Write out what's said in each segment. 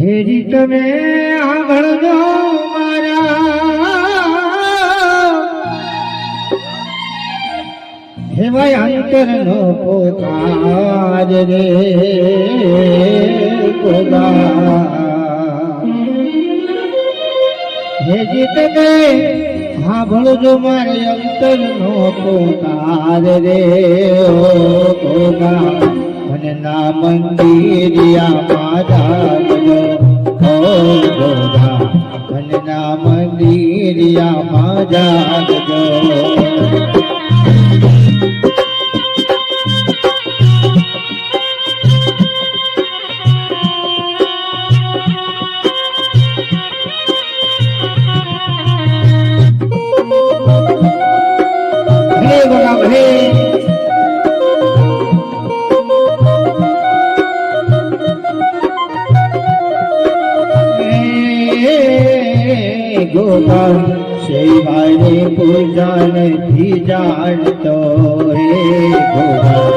હેરી તમે આંગણનો મારા. હેવાય અંતરનો પોકાર રે પોકાર હેજી તમે સાંભળજો મારે અંતરનો પોકાર રે, ઓ પોકાર મને ના મંદિરિયા જાગજો મંદિરિયા જાગજો ગોપાલ શિવાય પૂજા નથી જાણતો રે ગોપાલ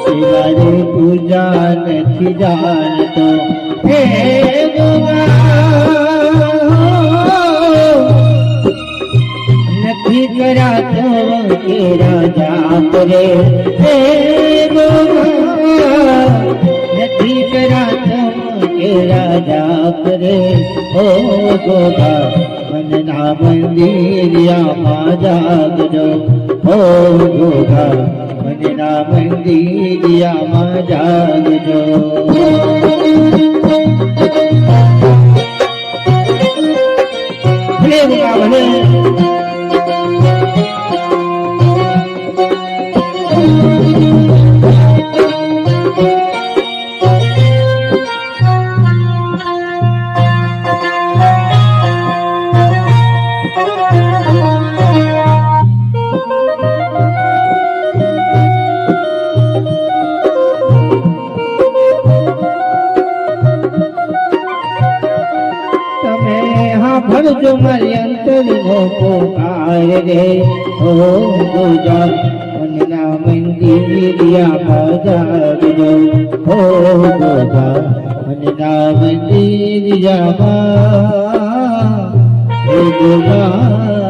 શિવાય પૂજા નથી જાણતો હે ગોપાલ નથી કરાતો કે રાજા કરે હે ગોગા ઓ ગોગા મનના મંદિરિયામાં જાગજો. ઓ ગોગા મનના મંદિરિયામાં જાગજો. ભલે ગોગા ભલે. તમે હા ભરજો મારી અંતરનો પોકાર રે ઓ ગોજા મનના મંદિરિયા જાગજો ઓ ગોજા મનના મંદિરિયા પા ગોજા